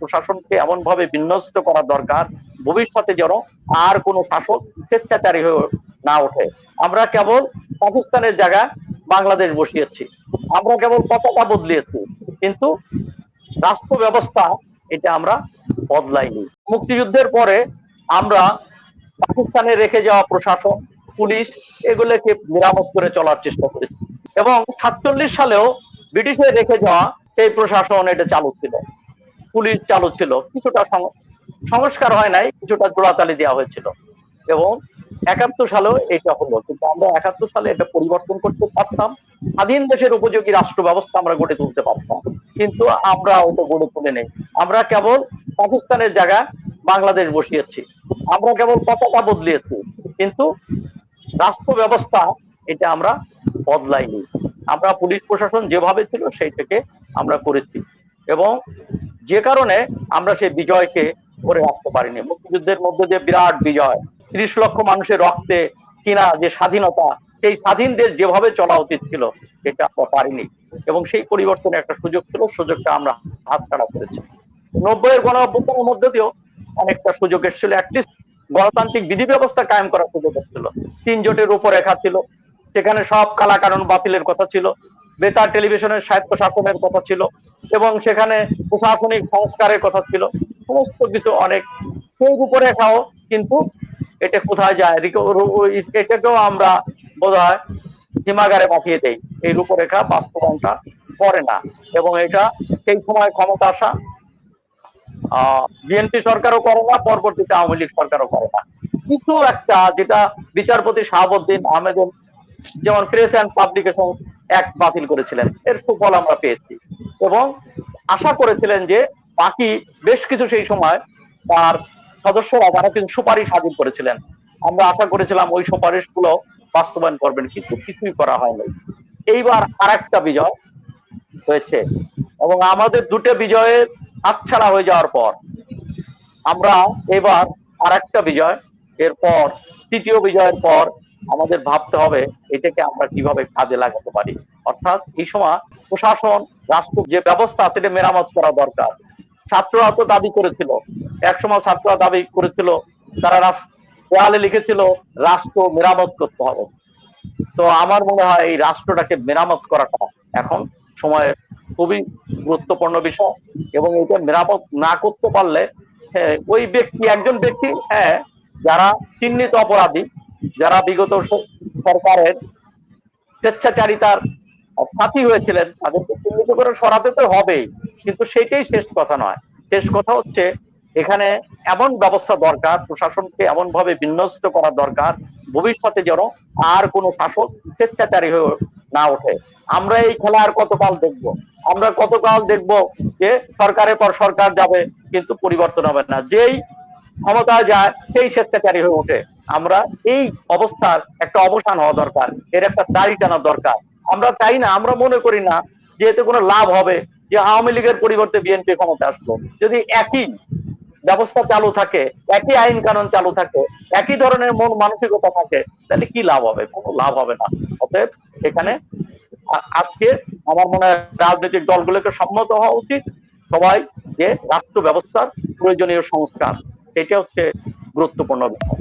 প্রশাসনকে এমন ভাবে বিন্যস্ত করা দরকার, ভবিষ্যতে যেন আর কোনো শাসক স্বেচ্ছাচারী হয়ে না ওঠে। আমরা কেবল পাকিস্তানের জায়গা বাংলাদেশ বসিয়েছি। আমরা কেবল পতাকা বদলিয়েছি, কিন্তু রাষ্ট্র ব্যবস্থা এটা আমরা বদলাইনি। মুক্তিযুদ্ধের পরে আমরা পাকিস্তানে রেখে যাওয়া প্রশাসন, পুলিশ এগুলোকে মেরামত করে চলার চেষ্টা করেছি। এবং সাতচল্লিশ সালেও ব্রিটিশে রেখে যাওয়া সেই প্রশাসন এটা চালু ছিল। পুলিশ চালু ছিল। কিছুটা সংস্কার হয় নাই, কিছুটা জোড়াতালি দেওয়া হয়েছিল। এবং একাত্তর সালেও এটা হলো। কিন্তু আমরা একাত্তর সালে এটা পরিবর্তন করতে পারতাম। স্বাধীন দেশের উপযোগী রাষ্ট্র ব্যবস্থা আমরা গড়ে তুলতে পারতাম। কিন্তু আমরা ওটা গড়ে তুলে নেই। আমরা কেবল পাকিস্তানের জায়গা বাংলাদেশ বসিয়েছি। আমরা কেবল পতাকা বদলিয়েছি। কিন্তু রাষ্ট্র ব্যবস্থা এটা আমরা বদলাইনি। আমরা পুলিশ প্রশাসন যেভাবে ছিল সেই থেকে আমরা করেছি। এবং যে কারণে আমরা সেই বিজয়কে করে রাখতে পারিনি। মুক্তিযুদ্ধের মধ্যে দিয়ে বিরাট বিজয়, ত্রিশ লক্ষ মানুষের রক্তে কিনা যে স্বাধীনতা, সেই স্বাধীন দেশ যেভাবে চলা উচিত ছিল, সেটা আমরা পারিনি। এবং সেই পরিবর্তনের একটা সুযোগ ছিল, সুযোগটা আমরা হাত হাতছাড়া করেছি। নব্বইয়ের গণ অভ্যুত্থানের মধ্যে দিয়েও অনেকটা সুযোগ এসেছিল। অ্যাটলিস্ট গণতান্ত্রিক বিধি ব্যবস্থা কায়েম করার সুযোগ এসেছিল। তিন জোটের রূপরেখা ছিল। সেখানে সব কালাকানুন বাতিলের কথা ছিল। বেতার টেলিভিশনের স্বায়ত্ত শাসনের কথা ছিল এবং সেখানে প্রশাসনিক সংস্কারের কথা ছিল। সমস্ত কিছু অনেক সেই রূপরেখাও কিন্তু এটা কোথায় যায়? এটাকেও আমরা বোধ হয় হিমাগারে পাঠিয়ে দেই। এই রূপরেখা বাস্তবায়নটা করে না এবং এটা সেই সময় ক্ষমতা আসা বিএনপি সরকারও করে না, পরবর্তীতে আওয়ামী লীগ সরকারও করে না। কিছু একটা যেটা বিচারপতি শাহাবুদ্দিন আহমেদের যেমন প্রেস অ্যান্ড পাবলিকেশন অ্যাক্ট বাতিল করেছিলেন। এর সুফল আমরা পেয়েছি। এবং আশা করেছিলেন যে বাকি বেশ কিছু সেই সময় তার সদস্যরা যারা কিছু সুপারিশ হাজির করেছিলেন। আমরা আশা করেছিলাম ওই সুপারিশগুলো বাস্তবায়ন করবেন, কিন্তু কিছুই করা হয়নি। এইবার আর একটা বিজয় হয়েছে। এবং আমাদের দুটো বিজয়ের হাতছাড়া হয়ে যাওয়ার পর আমরা এবার আর একটা বিজয়, এরপর তৃতীয় বিজয়ের পর আমাদের ভাবতে হবে এটাকে আমরা কীভাবে কাজে লাগাতে পারি। অর্থাৎ এই সময় প্রশাসন রাষ্ট্র যে ব্যবস্থা সেটা মেরামত করা দরকার। ছাত্ররা তো দাবি করেছিল। একসময় ছাত্ররা দাবি করেছিল তারা দেওয়ালে লিখেছিল রাষ্ট্র মেরামত করতে হবে। তো আমার মনে হয় এই রাষ্ট্রটাকে মেরামত করাটা এখন সময়ের খুবই গুরুত্বপূর্ণ বিষয় এবং এটা মেরামত না করতে পারলে হ্যাঁ, ওই ব্যক্তি একজন ব্যক্তি হ্যাঁ যারা চিহ্নিত অপরাধী যারা বিগত সরকারের স্বেচ্ছাচারিতার সাথী হয়েছিলেন, তাদেরকে চিহ্নিত করে সরাতে তো হবেই, কিন্তু সেটাই শেষ কথা নয়। শেষ কথা হচ্ছে, এখানে এমন ব্যবস্থা দরকার, প্রশাসনকে এমন ভাবে বিন্যস্ত করা দরকার, ভবিষ্যতে যেন আর কোনো শাসক স্বেচ্ছাচারী হয়ে না ওঠে। আমরা এই খেলা আর কতকাল দেখব? আমরা কতকাল দেখব যে সরকারের পর সরকার যাবে, কিন্তু পরিবর্তন হবে না। যেই ক্ষমতায় যায়, সেই স্বেচ্ছাচারী হয়ে ওঠে। আমরা এই অবস্থার একটা অবসান হওয়া দরকার, এর একটা দাড়ি টানা দরকার। আমরা চাই না, আমরা মনে করি না যে এতে কোনো লাভ হবে, যে আওয়ামী লীগের পরিবর্তে বিএনপি ক্ষমতা আসলো। যদি একই ব্যবস্থা চালু থাকে, একই আইন কানুন চালু থাকে, একই ধরনের মন মানসিকতা থাকে, তাহলে কি লাভ হবে? কোনো লাভ হবে না। অতএব এখানে আজকে আমার মনে হয় রাজনৈতিক দলগুলোকে সম্মত হওয়া উচিত সবাই যে রাষ্ট্র ব্যবস্থার প্রয়োজনীয় সংস্কার এটা হচ্ছে গুরুত্বপূর্ণ বিষয়।